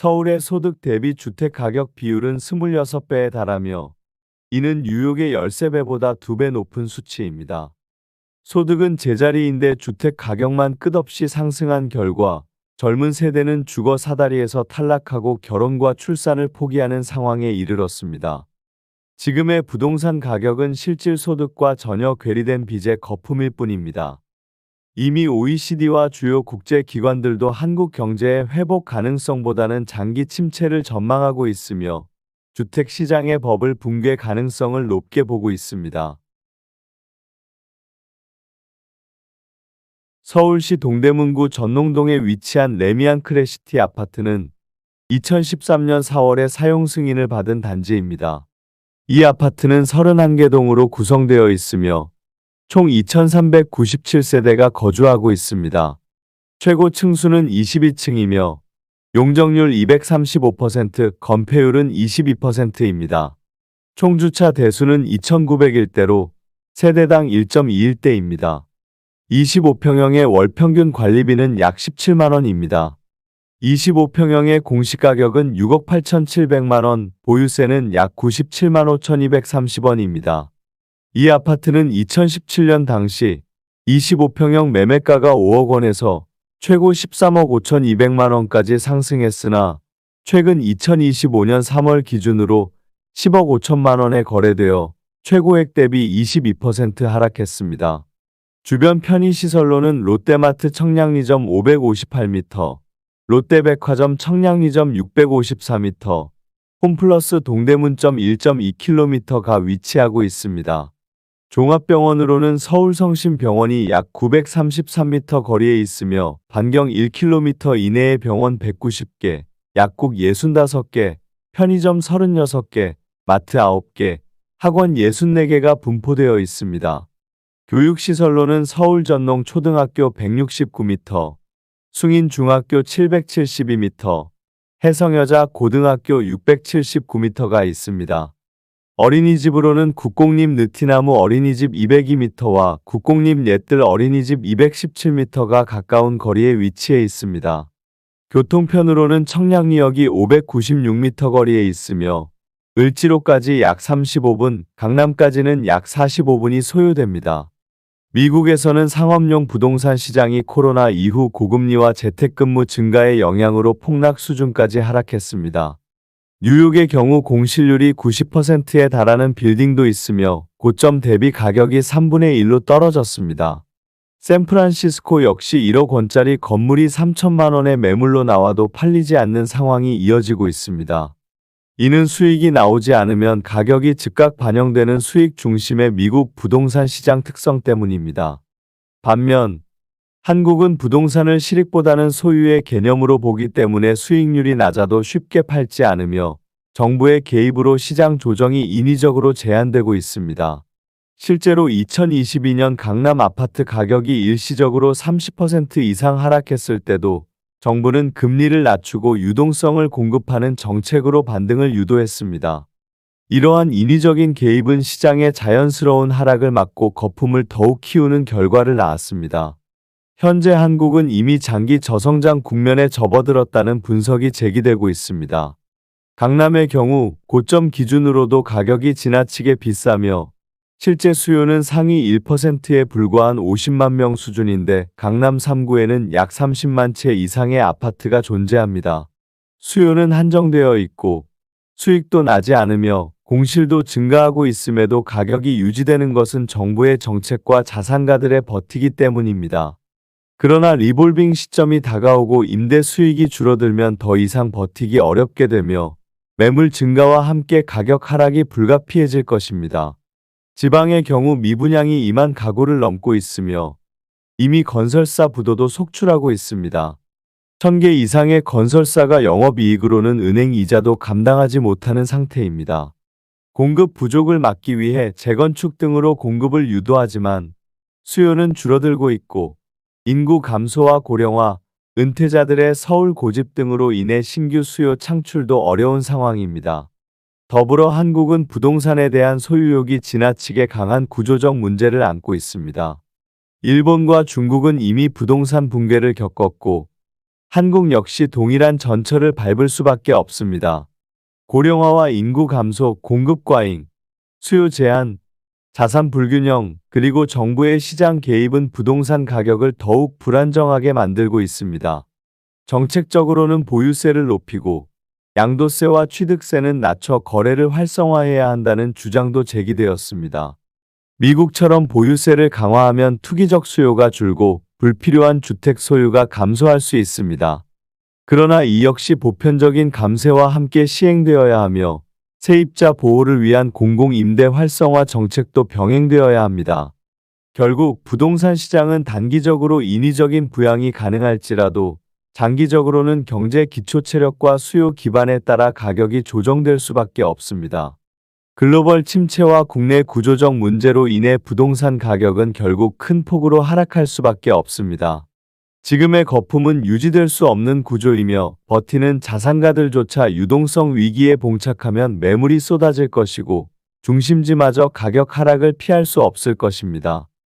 서울의 소득 대비 주택 가격 비율은 26배에 달하며 이는 뉴욕의 13배보다 2배 높은 수치입니다. 소득은 제자리인데 주택 가격만 끝없이 상승한 결과 젊은 세대는 주거 사다리에서 탈락하고 결혼과 출산을 포기하는 상황에 이르렀습니다. 지금의 부동산 가격은 실질 소득과 전혀 괴리된 빚의 거품일 뿐입니다. 이미 OECD와 주요 국제 기관들도 한국 경제의 회복 가능성보다는 장기 침체를 전망하고 있으며 주택 시장의 버블 붕괴 가능성을 높게 보고 있습니다. 서울시 동대문구 전농동에 위치한 레미안 크레시티 아파트는 2013년 4월에 사용 승인을 받은 단지입니다. 이 아파트는 31개 동으로 구성되어 있으며 총 2,397세대가 거주하고 있습니다. 최고 층수는 22층이며 용적률 235%, 건폐율은 22%입니다. 총 주차 대수는 2,901대로 세대당 1.21대입니다. 25평형의 월 평균 관리비는 약 17만 원입니다. 25평형의 공시가격은 6억 8,700만 원, 보유세는 약 97만 5,230원입니다. 이 아파트는 2017년 당시 25평형 매매가가 5억 원에서 최고 13억 5,200만 원까지 상승했으나 최근 2025년 3월 기준으로 10억 5천만 원에 거래되어 최고액 대비 22% 하락했습니다. 주변 편의시설로는 롯데마트 청량리점 558m, 롯데백화점 청량리점 654m, 홈플러스 동대문점 1.2km가 위치하고 있습니다. 종합병원으로는 서울성심병원이 약 933m 거리에 있으며 반경 1km 이내의 병원 190개, 약국 65개, 편의점 36개, 마트 9개, 학원 64개가 분포되어 있습니다. 교육시설로는 서울 전농 초등학교 169m, 숭인 중학교 772m, 해성여자 고등학교 679m가 있습니다. 어린이집으로는 국공립 느티나무 어린이집 202m와 국공립 옛들 어린이집 217m가 가까운 거리에 위치해 있습니다. 교통편으로는 청량리역이 596m 거리에 있으며 을지로까지 약 35분, 강남까지는 약 45분이 소요됩니다. 미국에서는 상업용 부동산 시장이 코로나 이후 고금리와 재택근무 증가의 영향으로 폭락 수준까지 하락했습니다. 뉴욕의 경우 공실률이 90%에 달하는 빌딩도 있으며 고점 대비 가격이 3분의 1로 떨어졌습니다. 샌프란시스코 역시 1억 원짜리 건물이 3천만 원의 매물로 나와도 팔리지 않는 상황이 이어지고 있습니다. 이는 수익이 나오지 않으면 가격이 즉각 반영되는 수익 중심의 미국 부동산 시장 특성 때문입니다. 반면 한국은 부동산을 실익보다는 소유의 개념으로 보기 때문에 수익률이 낮아도 쉽게 팔지 않으며 정부의 개입으로 시장 조정이 인위적으로 제한되고 있습니다. 실제로 2022년 강남 아파트 가격이 일시적으로 30% 이상 하락했을 때도 정부는 금리를 낮추고 유동성을 공급하는 정책으로 반등을 유도했습니다. 이러한 인위적인 개입은 시장의 자연스러운 하락을 막고 거품을 더욱 키우는 결과를 낳았습니다. 현재 한국은 이미 장기 저성장 국면에 접어들었다는 분석이 제기되고 있습니다. 강남의 경우 고점 기준으로도 가격이 지나치게 비싸며 실제 수요는 상위 1%에 불과한 50만 명 수준인데 강남 3구에는 약 30만 채 이상의 아파트가 존재합니다. 수요는 한정되어 있고 수익도 나지 않으며 공실도 증가하고 있음에도 가격이 유지되는 것은 정부의 정책과 자산가들의 버티기 때문입니다. 그러나 리볼빙 시점이 다가오고 임대 수익이 줄어들면 더 이상 버티기 어렵게 되며 매물 증가와 함께 가격 하락이 불가피해질 것입니다. 지방의 경우 미분양이 2만 가구를 넘고 있으며 이미 건설사 부도도 속출하고 있습니다. 1000개 이상의 건설사가 영업이익으로는 은행 이자도 감당하지 못하는 상태입니다. 공급 부족을 막기 위해 재건축 등으로 공급을 유도하지만 수요는 줄어들고 있고 인구 감소와 고령화, 은퇴자들의 서울 고집 등으로 인해 신규 수요 창출도 어려운 상황입니다. 더불어 한국은 부동산에 대한 소유욕이 지나치게 강한 구조적 문제를 안고 있습니다. 일본과 중국은 이미 부동산 붕괴를 겪었고 한국 역시 동일한 전철을 밟을 수밖에 없습니다. 고령화와 인구 감소, 공급 과잉, 수요 제한, 자산 불균형, 그리고 정부의 시장 개입은 부동산 가격을 더욱 불안정하게 만들고 있습니다. 정책적으로는 보유세를 높이고 양도세와 취득세는 낮춰 거래를 활성화해야 한다는 주장도 제기되었습니다. 미국처럼 보유세를 강화하면 투기적 수요가 줄고 불필요한 주택 소유가 감소할 수 있습니다. 그러나 이 역시 보편적인 감세와 함께 시행되어야 하며 세입자 보호를 위한 공공임대 활성화 정책도 병행되어야 합니다. 결국 부동산 시장은 단기적으로 인위적인 부양이 가능할지라도 장기적으로는 경제 기초 체력과 수요 기반에 따라 가격이 조정될 수밖에 없습니다. 글로벌 침체와 국내 구조적 문제로 인해 부동산 가격은 결국 큰 폭으로 하락할 수밖에 없습니다. 지금의 거품은 유지될 수 없는 구조이며 버티는 자산가들조차 유동성 위기에 봉착하면 매물이 쏟아질 것이고 중심지마저 가격 하락을 피할 수 없을 것입니다.